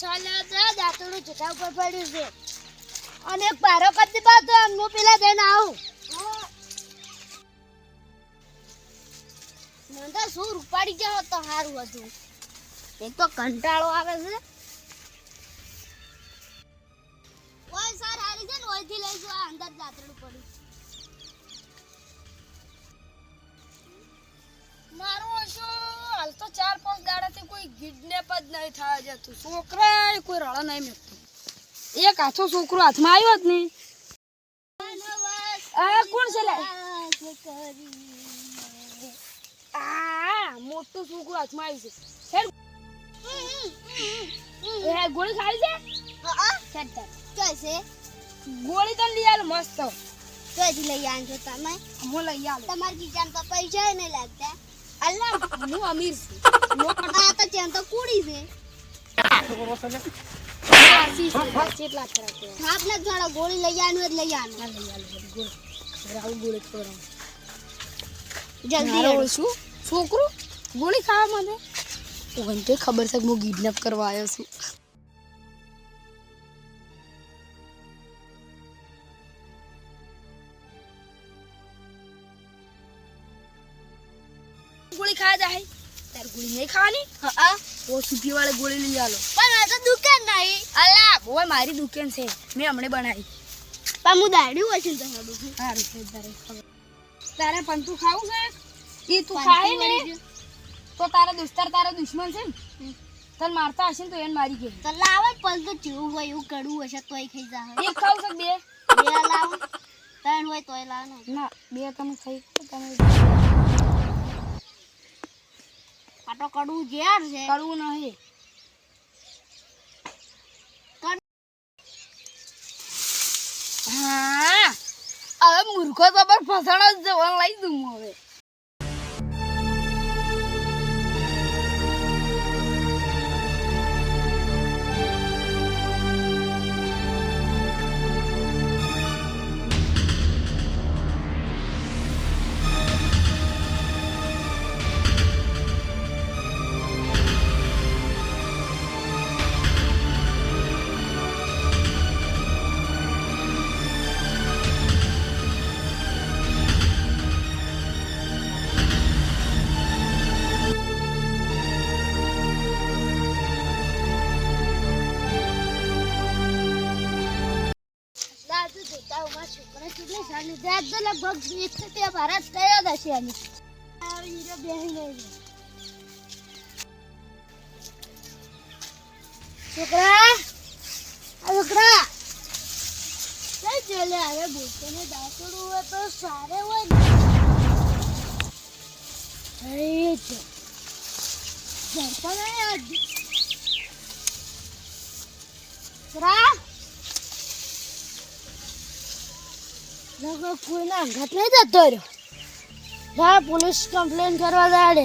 સાલા દાંતરડું જટા ઉપર પડ્યું છે. અને પારો કરી બાદ હું પેલા જઈને આવું. મને શું રૂપાડી જાવ તો સારું હતું. એક તો કંટાળો આવે છે. ઓય, સર હારી છે ને, ઓયથી લઈ જો અંદર દાંતડું પડ્યું કોઈ કિડનેપ જ નહીં થવા જતું છોકરા કોઈ રળો નહીં મેકતું એક આછો છોકરો હાથમાં આવ્યો જ નહીં. આ કોણ છે આ મોટું છોકરું હાથમાં આવ્યું છે. હેડ, ગોળી ખાવી છે? ગોળી તો લઈ આલો મસ્ત. ચોથી લઈ આનજો તમે. હું લઈ આવ તમારી કિચન તો પૈસા નહીં લાગતા. અલ્લા હું અમીર છું. આ તો ચેન તો કુડી છે આશીષ છે, કેટલા ખરા કહેવાય. આપને જાણો ગોળી લઈ આનું જ લઈ આનું આ લઈ આલો હેડ, ગોળી ખવડાવું, ગોળી ખવડાવું. જલ્દી મારો હેડો. શું છોકરું ગોળી ખાવા માંડે મને તો ખબર છે કે હું કિડનેપ કરવા આવ્યો છું ગોળી ખાવા જાય તાર ગોળી નહીં ખાવાની? હા. ઓ સુપી વાળે ગોળી લઈ આલો. પણ આ તો દુકાન નહીં. અલા. ઓય મારી દુકાન છે. મેં હમણે બનાવી. પણ હું દાડ્યું હોય છે તમારું દુકાન સારું છે તારે. તારે પંતું ખાવું છે? એ તું ખાય ને? તો તારા દોસ્તાર તારા દુશ્મન છે ને? તને મારતા હશે ને તો એને મારી ગયો. તો લાવે પંતુ તો જેવું હોય એવું કડવું હશે તોય ખાઈ જા. એક ખાવ છે બે? બે લાવ. ત્રણ હોય તોય લાવ ના. બે તમે ખાઈ તમે આ તો કડવું ઝેર છે. કડવું નહીં. હા. હવે મૂર્ખો તો પર ફસાણો જ જવાનું લઈ દઉં હવે. છોકરા લગભગ ગયો છોકરા! કઈ જેલે હવે બોલતો ને દાંતડું હોય તો સારે હોય ને. અરે છોકરા! લગભગ કોઈના ઘાટ નહીં જતો રહ્યો હા પોલીસ કમ્પ્લેન કરવા દાડે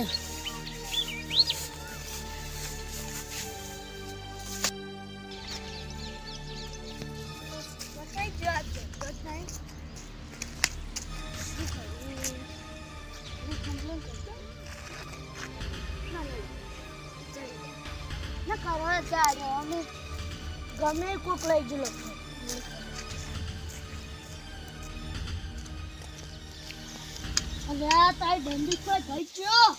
ગમે કોક લઈ જ અને આ તારી ખબર તો છે ગયો.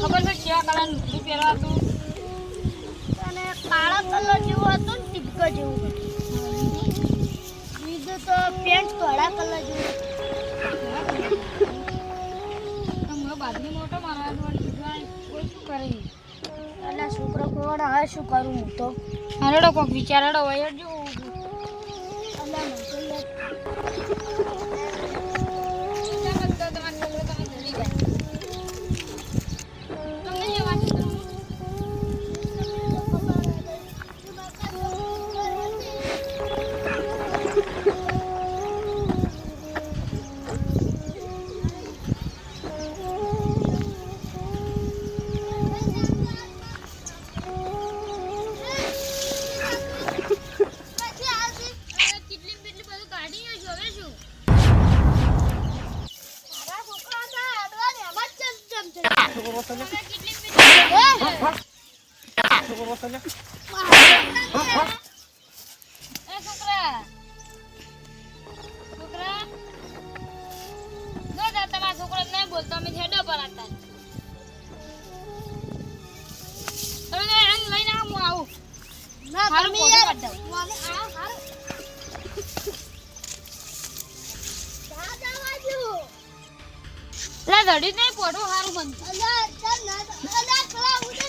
ખબર છે કેવા કલરનું લુગડું પહેરવાતું? કાળા કલર જેવું હતું ને ટીપકો જેવું બીજું તો પેન્ટ કાળા કલર જેવું બાદની મોટો મારવા કોઈ શું કરે એટલે છોકરો કોણ હવે શું કરું હું તો? હરડો કોક વિચારડો હોય જો મને તો યાદ એ છોકરા. છોકરા. જો જા તમારા છોકરા નહીં બોલતો અમે હેડો પર હતા તમે એને લઈને આવ હું આવું. ના તમે યાર. પાડ આ હારું. જા જા બાજુ. લે ધડી નહીં પોઢું હારું બનતું અલા, ચાલ ના અલા, કલા ઉડે.